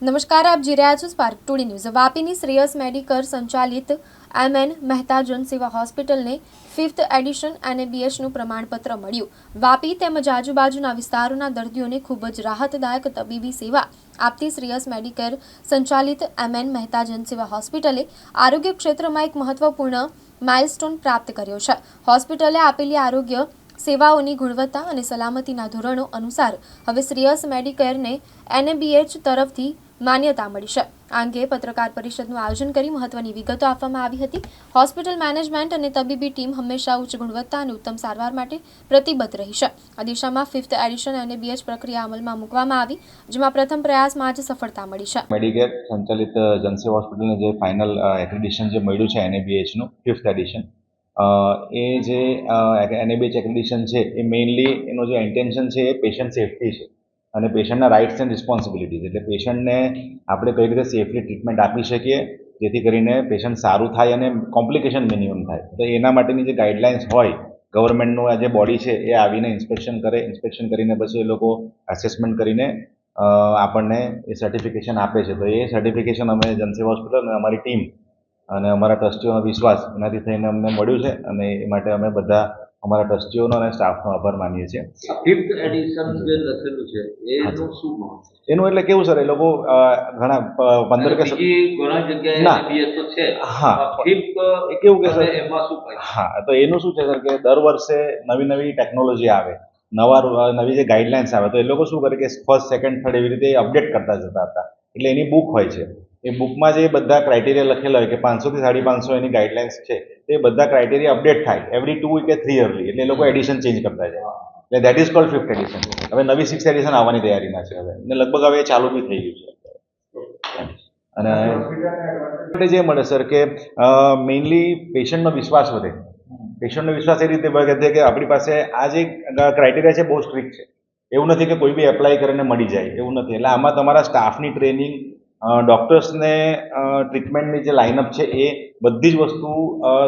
નમસ્કાર, આપ જી રહ્યા છો સ્પાર્ક ટુડી ન્યૂઝ. વાપીની શ્રેયસ મેડિકર સંચાલિત એમ એન મહેતા જનસેવા હોસ્પિટલને ફિફ્થ એડિશન એનએબીએચનું પ્રમાણપત્ર મળ્યું. વાપી તેમજ આજુબાજુના વિસ્તારોના દર્દીઓને ખૂબ જ રાહતદાયક તબીબી સેવા આપતી શ્રેયસ મેડિકર સંચાલિત એમ એન મહેતા જનસેવા હોસ્પિટલે આરોગ્ય ક્ષેત્રમાં એક મહત્વપૂર્ણ માઇલસ્ટોન પ્રાપ્ત કર્યો છે. હોસ્પિટલે આપેલી આરોગ્ય સેવાઓની ગુણવત્તા અને સલામતીના ધોરણો અનુસાર હવે શ્રેયસ મેડિકેરને એનએબીએચ તરફથી માન્યતા મળી છે. આ અંગે પત્રકાર પરિષદનું આયોજન કરી મહત્વની વિગતો આપવામાં આવી હતી. હોસ્પિટલ મેનેજમેન્ટ અને તબીબી ટીમ હંમેશા ઉચ્ચ ગુણવત્તા અને ઉત્તમ સારવાર માટે પ્રતિબદ્ધ રહી છે. આ દિશામાં ફિફ્થ એડિશન અને બીએચ પ્રક્રિયા અમલમાં મૂકવામાં આવી, જેમાં પ્રથમ પ્રયાસમાં જ સફળતા મળી છે. મેડિકેર સંચાલિત જનસેવા હોસ્પિટલને જે ફાઇનલ એક્રેડિશન જે મળ્યું છે એનએબીએચનું ફિફ્થ એડિશન એ જે એનએબીએચ એક્રેડિશન છે, એ મેઇનલી એનો જે ઇન્ટેન્શન છે એ પેશન્ટ સેફટી છે. અને પેશન્ટના રાઇટ્સ એન્ડ રિસ્પોન્સિબિલિટીઝ એટલે પેશન્ટને આપણે કઈ રીતે સેફલી ટ્રીટમેન્ટ આપી શકીએ, જેથી કરીને પેશન્ટ સારું થાય અને કોમ્પ્લિકેશન મિનિમમ થાય. તો એના માટેની જે ગાઈડલાઇન્સ હોય ગવર્મેન્ટનું આ જે બોડી છે, એ આવીને ઇન્સ્પેક્શન કરે ઇન્સ્પેક્શન કરીને પછી એ લોકો એસેસમેન્ટ કરીને આપણને એ સર્ટિફિકેશન આપે છે. તો એ સર્ટિફિકેશન અમે જનસેવા હોસ્પિટલ અને અમારી ટીમ અને અમારા ટ્રસ્ટીઓનો વિશ્વાસ એનાથી થઈને અમને મળ્યું છે અને એ માટે અમે બધા અમારા ટ્રસ્ટીઓનો અને સ્ટાફનો આભાર માનીએ છીએ. ફિફ્થ એડિશન જે લખેલું છે એનું શું મહત્વ એનું એટલે કેવું સર એ લોકો ઘણા પંદર કે ઘણા જગ્યાએ ના. તો છે. હા. ફિફ્થ કેવું કે સર? એમાં શું હા તો એનું શું છે સર કે દર વર્ષે નવી નવી ટેકનોલોજી આવે નવા નવી જે ગાઈડલાઇન્સ આવે તો એ લોકો શું કરે કે ફર્સ્ટ સેકન્ડ થર્ડ એવી રીતે અપડેટ કરતા જતા હતા. એટલે એની બુક હોય છે. એ બુકમાં જે બધા ક્રાઇટેરિયા લખેલા હોય કે પાંચસોથી સાડી પાંચસો એની ગાઈડલાઇન્સ છે, તે બધા ક્રાઇટેરિયા અપડેટ થાય એવરી ટુ કે થ્રી યરલી એટલે એ લોકો એડિશન ચેન્જ કરતા જાય. એટલે that is called fifth edition હવે નવી સિક્સ એડિશન આવવાની તૈયારીમાં છે હવે. ને લગભગ હવે ચાલુ બી થઈ ગયું છે. અને માટે જે મળે સર કે મેઇનલી પેશન્ટનો વિશ્વાસ વધે. પેશન્ટનો વિશ્વાસ એ રીતે વધે કે આપણી પાસે આ જે ક્રાઇટેરિયા છે બહુ સ્ટ્રિક્ટ છે. એવું નથી કે કોઈ બી એપ્લાય કરીને મળી જાય. એવું નથી. એટલે આમાં તમારા સ્ટાફની ટ્રેનિંગ ડૉક્ટર્સને ટ્રીટમેન્ટની જે લાઇનઅપ છે એ બધી જ વસ્તુ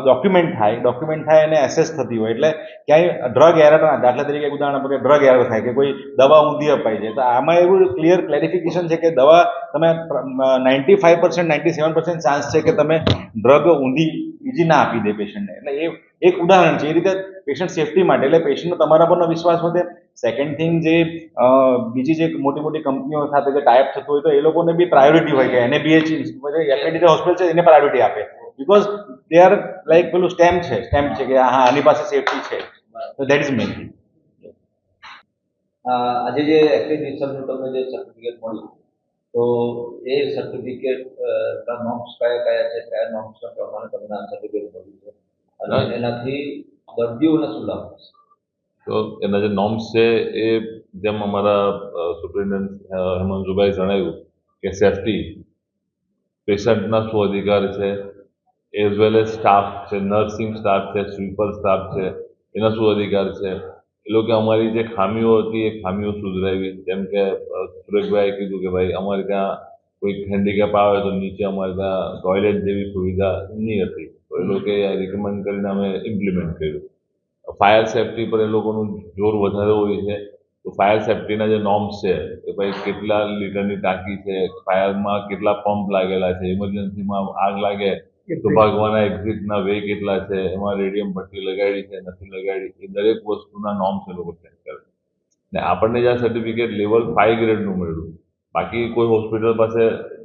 ડોક્યુમેન્ટ થાય. ડોક્યુમેન્ટ થાય અને એસેસ થતી હોય. એટલે ક્યાંય ડ્રગ એરર ના દાખલા તરીકે ઉદાહરણ આપો કે ડ્રગ એરર થાય કે કોઈ દવા ઊંધી અપાઈ જાય. તો આમાં એવું ક્લિયર ક્લેરિફિકેશન છે કે દવા તમે ninety five percent ninety seven percent chance છે કે તમે ડ્રગ ઊંધી બીજી ના આપી દે પેશન્ટને. એટલે એ એક ઉદાહરણ છે. એ રીતે પેશન્ટ સેફટી માટે. એટલે પેશન્ટનો તમારા પરનો વિશ્વાસ વધે. સેકન્ડ થિંગ જે બીજી જે મોટી મોટી કંપનીઓ સાથે જે ટાઈપ થતું હોય તો એ લોકોને બી પ્રાયોરિટી હોય કે એને બી એચ એફએડીટી હોસ્પિટલ છે એને પ્રાયોરિટી આપે. બિકોઝ દે આર લાઈક પેલું સ્ટેમ્પ છે. સ્ટેમ્પ છે કે હા, આની પાસે સેફટી છે. તો દેટ ઇઝ મેઇન આજે જે એક્રેડિશનનું તમને જે સર્ટિફિકેટ મળ્યું તો એ સર્ટિફિકેટ નોમ્સ કયા કયા છે કયા નોમ્સના પ્રમાણે તમને આ સર્ટિફિકેટ મળ્યું છે? અને એનાથી દર્દીઓને શું લાભ થશે? તો એના જે નોર્મ્સ છે એ જેમ અમારા સુપ્રિન્ટેન્ડન્ટ હેમંતભાઈ જણાવ્યું કે સેફટી પેશન્ટના શું અધિકાર છે એઝ વેલ એઝ સ્ટાફ છે નર્સિંગ સ્ટાફ છે સ્વીપર સ્ટાફ છે એના શું અધિકાર છે? એ લોકો અમારી જે ખામીઓ હતી, એ ખામીઓ સુધરાવી. જેમ કે સુરેશભાઈએ કીધું કે ભાઈ, અમારે ત્યાં કોઈ હેન્ડીકેપ આવે તો નીચે અમારે ત્યાં ટોયલેટ જેવી સુવિધા નહીં હતી. તો એ લોકોએ રિકમેન્ડ કરીને અમે ઇમ્પ્લિમેન્ટ કર્યું. ફાયર સેફટી પર એ લોકોનું જોર વધારે હોય છે. તો ફાયર સેફટીના જે નોર્મ્સ છે, કે ભાઈ કેટલા લીટરની ટાંકી છે ફાયરમાં કેટલા પંપ લાગેલા છે ઇમરજન્સીમાં આગ લાગે તો ભાગવાના એક્ઝિટના વે કેટલા છે? એમાં રેડિયમ પટ્ટી લગાડી છે નથી લગાડી એ દરેક વસ્તુના નોર્મ્સ એ લોકો ચેક કરે. ને આપણને જે આ સર્ટિફિકેટ લેવલ ફાઇવ ગ્રેડનું મળ્યું બાકી કોઈ હોસ્પિટલ પાસે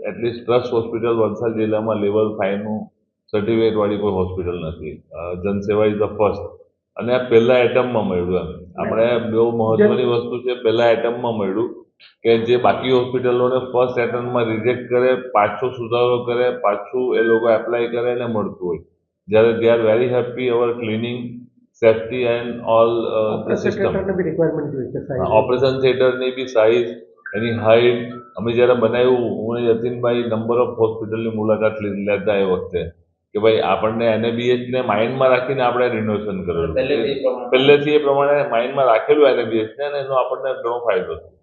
એટલીસ્ટ ટ્રસ્ટ હોસ્પિટલ વલસાડ જિલ્લામાં લેવલ ફાઇવનું સર્ટિફિકેટ વાળી કોઈ હોસ્પિટલ નથી. જનસેવા ઇઝ ધ ફર્સ્ટ અને આ પહેલા એટમમાં મળ્યું એમ. આપણે બહુ મહત્વની વસ્તુ છે પહેલા એટમમાં મળ્યું. કે જે બાકી હોસ્પિટલોને ફર્સ્ટ એટમમાં રિજેક્ટ કરે પાછો સુધારો કરે પાછું એ લોકો એપ્લાય કરે અને મળતું હોય. જ્યારે they are very happy our cleaning safety and all the system operation થિયેટરની B size any height અમે જ્યારે બનાવ્યું હું યતીનભાઈ નંબર ઓફ હોસ્પિટલની મુલાકાત લી- લેતા એ વખતે કે ભાઈ આપણને એનએબીએચ ને માઇન્ડમાં રાખીને આપણે રિનોવેશન કરેલું. પહેલેથી એ પ્રમાણે. પહેલેથી એ પ્રમાણે માઇન્ડમાં રાખેલું એનએબીએચ ને અને એનો આપણને ઘણો ફાયદો થયો.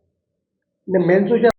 ને મેન શું છે